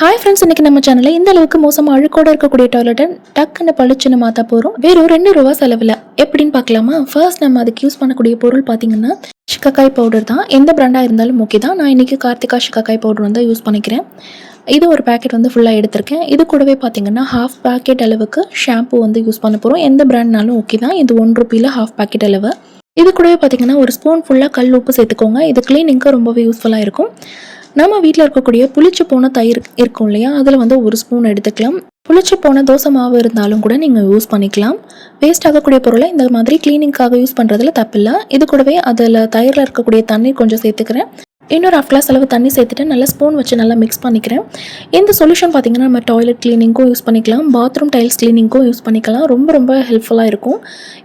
Hi friends இன்னைக்கு நம்ம சேனலில் இந்த அளவுக்கு மோசமாக அழுக்கோட இருக்கக்கூடிய டாய்லெட்டை டக்குன்னு பளிச்சுன்னு மாற்ற போகிறோம் வெறும் ரெண்டு ரூபா செலவில். எப்படின்னு பார்க்கலாமா? ஃபர்ஸ்ட் நம்ம அதுக்கு யூஸ் பண்ணக்கூடிய பொருள் பார்த்தீங்கன்னா ஷிக்கக்காய் பவுடர் தான். எந்த பிராண்டாக இருந்தாலும் ஓகே தான். நான் இன்றைக்கி கார்த்திகா ஷிக்கக்காய் பவுடர் வந்து யூஸ் பண்ணிக்கிறேன். இது ஒரு பேக்கெட் வந்து ஃபுல்லாக எடுத்திருக்கேன். இது கூடவே பார்த்தீங்கன்னா ஹாஃப் பேக்கெட் அளவுக்கு ஷாம்பு வந்து யூஸ் பண்ண போகிறோம் எந்த பிராண்ட்னாலும் ஓகே தான். இது ஒன் ருபியில் ஹாஃப் பேக்கெட் அளவு. இது கூடவே பார்த்தீங்கன்னா ஒரு ஸ்பூன் ஃபுல்லாக கல் உப்பு சேர்த்துக்கோங்க. இது கிளீனிங்க்கு ரொம்பவே யூஸ்ஃபுல்லாக இருக்கும். நம்ம வீட்டில் இருக்கக்கூடிய புளிச்சு போன தயிர் இருக்கும் இல்லையா? அதில் வந்து ஒரு ஸ்பூன் எடுத்துக்கலாம். புளிச்சு போன தோசை மாவு இருந்தாலும் கூட நீங்கள் யூஸ் பண்ணிக்கலாம். வேஸ்ட் ஆகக்கூடிய பொருளை இந்த மாதிரி க்ளீனிங்காக யூஸ் பண்ணுறதுல தப்பில்லை. இது கூடவே அதில் தயிரில் இருக்கக்கூடிய தண்ணீர் கொஞ்சம் சேர்த்துக்கிறேன். இன்னொரு ஹாஃப் கிளாஸ் அளவு தண்ணி சேர்த்துட்டு நல்லா ஸ்பூன் வச்சு நல்லா மிக்ஸ் பண்ணிக்கிறேன். இந்த சொல்யூஷன் பார்த்தீங்கன்னா நம்ம டாய்லெட் க்ளீனிங்க்கும் யூஸ் பண்ணிக்கலாம். பாத்ரூம் டைல்ஸ் க்ளீனிங்க்கும் யூஸ் பண்ணிக்கலாம். ரொம்ப ரொம்ப ஹெல்ப்ஃபுல்லாக இருக்கும்.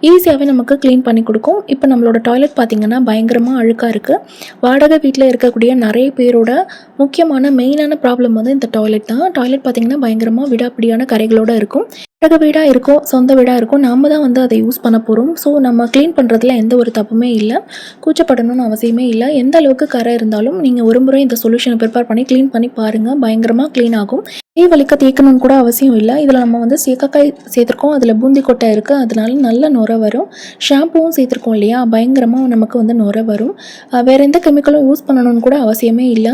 ஈஸியாகவே நமக்கு க்ளீன் பண்ணி கொடுக்கும். இப்போ நம்மளோட டாய்லெட் பார்த்திங்கன்னா பயங்கரமாக அழுக்காக இருக்குது வாடகை வீட்டில் இருக்கக்கூடிய நிறைய பேரோட முக்கியமான மெயினான ப்ராப்ளம் வந்து இந்த டாய்லெட் தான். டாய்லெட் பார்த்திங்கன்னா பயங்கரமாக விடாப்பிடியான கரைகளோடு இருக்கும். வாடகை வீடாக இருக்கும் சொந்த வீடாக இருக்கும் நாம தான் வந்து அதை யூஸ் பண்ண போகிறோம் ஸோ நம்ம க்ளீன் பண்ணுறதுல எந்த ஒரு தப்புமே இல்லை. கூச்சப்படணும்னு அவசியமே இல்லை. எந்த அளவுக்கு கரை இருந்தாலும் நீங்கள் ஒரு முறை இந்த சொல்யூஷனை ப்ரிப்பேர் பண்ணி க்ளீன் பண்ணி பாருங்கள் பயங்கரமாக க்ளீன் ஆகும். கை வலிக்க தேய்க்கணும்னு கூட அவசியம் இல்லை. இதில் நம்ம வந்து சேக்கக்காய் சேர்த்துருக்கோம். அதில் பூந்தி கொட்டை இருக்குது அதனால நல்ல நுர வரும். ஷாம்புவும் சேர்த்துருக்கோம் இல்லையா? பயங்கரமாக நமக்கு வந்து நுர வரும். வேறு எந்த கெமிக்கலும் யூஸ் பண்ணணும்னு கூட அவசியமே இல்லை.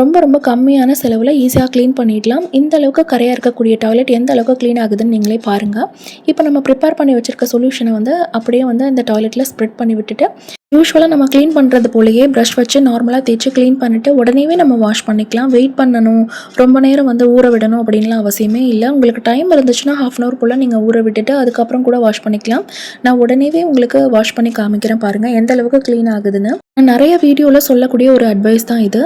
ரொம்ப ரொம்ப கம்மியான செலவில் ஈஸியாக க்ளீன் பண்ணிடலாம். இந்த அளவுக்கு கரையாக இருக்கக்கூடிய டாய்லெட் எந்த அளவுக்கு க்ளீன் ஆகுதுன்னு நீங்களே பாருங்கள் இப்போ நம்ம ப்ரிப்பேர் பண்ணி வச்சுருக்க சொல்யூஷனை வந்து அப்படியே வந்து இந்த டாய்லெட்டில் ஸ்ப்ரெட் பண்ணி விட்டுட்டு யூஸ்வலாக நம்ம க்ளீன் பண்ணுறது போலயே ப்ரஷ் வச்சு நார்மலாக தேய்ச்சி க்ளீன் பண்ணிவிட்டு உடனேவே நம்ம வாஷ் பண்ணிக்கலாம். வெயிட் பண்ணணும். ரொம்ப நேரம் வந்து ஊற விடணும் அப்படின்லாம் அவசியமே இல்லை. உங்களுக்கு டைம் இருந்துச்சுன்னா ஹாஃப் அன் ஹவர் போல் நீங்கள் ஊற விட்டுட்டு அதுக்கப்புறம் கூட வாஷ் பண்ணிக்கலாம். நான் உடனேவே உங்களுக்கு வாஷ் பண்ணி காமிக்கிறேன் பாருங்கள் எந்த அளவுக்கு க்ளீன் ஆகுதுன்னு. நிறைய வீடியோவில் சொல்லக்கூடிய ஒரு அட்வைஸ் தான் இது.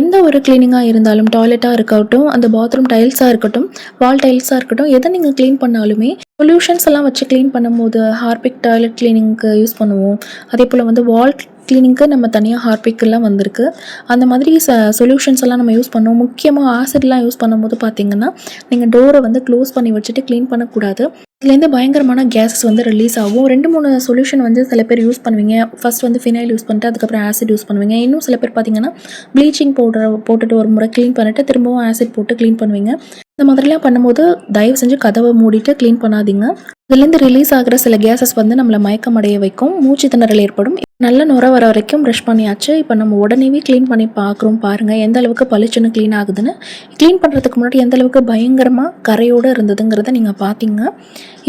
எந்த ஒரு க்ளீனிங்காக இருந்தாலும் டாய்லெட்டாக இருக்கட்டும் அந்த பாத்ரூம் டைல்ஸாக இருக்கட்டும் வால் டைல்ஸாக இருக்கட்டும் எதை நீங்கள் க்ளீன் பண்ணாலுமே சொல்யூஷன்ஸ் எல்லாம் வச்சு க்ளீன் பண்ணும்போது ஹார்பிக் டாய்லெட் க்ளீனிங்க்கு யூஸ் பண்ணுவோம். அதே போல் வந்து வால் க்ளீனிங்க்கு நம்ம தனியாக ஹார்பிக்கெல்லாம் வந்திருக்கு. அந்த மாதிரி ச சொல்யூஷன்ஸ் எல்லாம் நம்ம யூஸ் பண்ணுவோம். முக்கியமாக ஆசிட்லாம் யூஸ் பண்ணும்போது பார்த்திங்கன்னா நீங்கள் டோரை வந்து க்ளோஸ் பண்ணி வச்சுட்டு க்ளீன் பண்ணக்கூடாது. இதுலேருந்து பயங்கரமான கேஸஸ் வந்து ரிலீஸ் ஆகும். ரெண்டு மூணு சொல்யூஷன் வந்து சில பேர் யூஸ் பண்ணுவீங்க. ஃபர்ஸ்ட் வந்து ஃபினைல் யூஸ் பண்ணிட்டு அதுக்கப்புறம் ஆசிட் யூஸ் பண்ணுவீங்க. இன்னும் சில பேர் பார்த்தீங்கன்னா ப்ளீச்சிங் பவுடர் போட்டுட்டு ஒரு முறை க்ளீன் பண்ணிட்டு திரும்பவும் ஆசிட் போட்டு க்ளீன் பண்ணுவீங்க. இந்த மாதிரிலாம் பண்ணும்போது தயவு செஞ்சு கதவை மூடிட்டு க்ளீன் பண்ணாதீங்க. இதுலேருந்து ரிலீஸ் ஆகிற சில கேஸஸ் வந்து நம்மளை மயக்கம் அடைய வைக்கும். மூச்சு திணறல் ஏற்படும். நல்ல நுர வர வரைக்கும் ப்ரஷ் பண்ணியாச்சு. இப்போ நம்ம உடனேவே க்ளீன் பண்ணி பார்க்குறோம் பாருங்கள் எந்த அளவுக்கு பளிச்சுன்னு க்ளீன் ஆகுதுன்னு. க்ளீன் பண்ணுறதுக்கு முன்னாடி எந்த அளவுக்கு பயங்கரமாக கரையோடு இருந்ததுங்கிறத நீங்கள் பார்த்தீங்க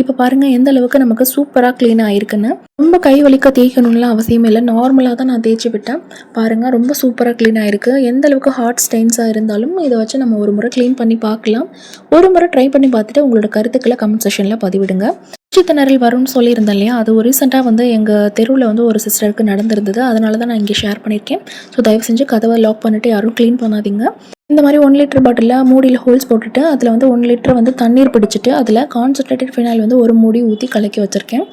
இப்போ பாருங்கள் எந்த அளவுக்கு நமக்கு சூப்பராக க்ளீன் ஆயிருக்குன்னு. ரொம்ப கை வலிக்க தேய்க்கணும்லாம் அவசியமே இல்லை. நார்மலாக தான் நான் தேய்ச்சி விட்டேன். பாருங்கள் ரொம்ப சூப்பராக க்ளீன் ஆயிருக்கு. எந்த அளவுக்கு ஹார்ட் ஸ்டெயின்ஸாக இருந்தாலும் இதை வச்சு நம்ம ஒரு முறை க்ளீன் பண்ணி பார்க்கலாம் ஒரு முறை ட்ரை பண்ணி பார்த்துட்டு உங்களோட கருத்துக்களை கமெண்ட் செஷனில் பதிவிடுங்க. மூச்சு திணறல் வரும்னு சொல்லியிருந்தேன் இல்லையா? அது ஒரு ரீசெண்டாக வந்து எங்கள் தெருவில் வந்து ஒரு சிஸ்டருக்கு நடந்திருந்தது. அதனால தான் நான் இங்கே ஷேர் பண்ணியிருக்கேன். ஸோ தயவு செஞ்சு கதவை லாக் பண்ணிவிட்டு யாரும் க்ளீன் பண்ணாதீங்க. இந்த மாதிரி ஒன் லிட்டர் பாட்டிலில் மூடியில் ஹோல்ஸ் போட்டுட்டு அதில் வந்து ஒன் லிட்டர் வந்து தண்ணீர் பிடிச்சிட்டு அதில் கான்சன்ட்ரேட்டட் ஃபினால் வந்து ஒரு மூடி ஊற்றி கலக்கி வச்சுருக்கேன்.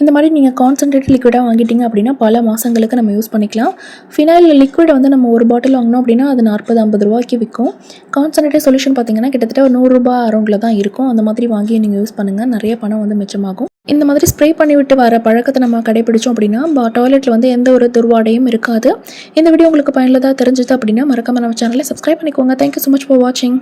இந்த மாதிரி நீங்கள் கான்சன்ட்ரேட் லிக்விடாக வாங்கிட்டீங்க அப்படின்னா பல மாதங்களுக்கு நம்ம யூஸ் பண்ணிக்கலாம். ஃபினாயில் லிக்விட் வந்து நம்ம ஒரு பாட்டில் வாங்கினோம் அப்படின்னா அது நாற்பது ஐம்பது ரூபாய்க்கு விற்கும் கான்சன்ட்ரேட்டட் சொல்யூஷன் பார்த்தீங்கன்னா கிட்டத்தட்ட ஒரு நூறுரூபா அரௌண்டில் தான் இருக்கும். அந்த மாதிரி வாங்கி நீங்கள் யூஸ் பண்ணுங்கள் நிறைய பணம் வந்து மிச்சமாகும். இந்த மாதிரி ஸ்ப்ரே பண்ணிவிட்டு வர பழக்கத்தை நம்ம கடைபிடிச்சோம் அப்படின்னா டாய்லெட்டில் வந்து எந்த ஒரு துர்வாடையும் இருக்காது. இந்த வீடியோ உங்களுக்கு பயனுள்ளதாக தெரிஞ்சது அப்படின்னா மறக்காம நம்ம சேனலை சப்ஸ்கிரைப் பண்ணிக்கோங்க. தேங்க்யூ ஸோ மச் ஃபார் வாட்சிங்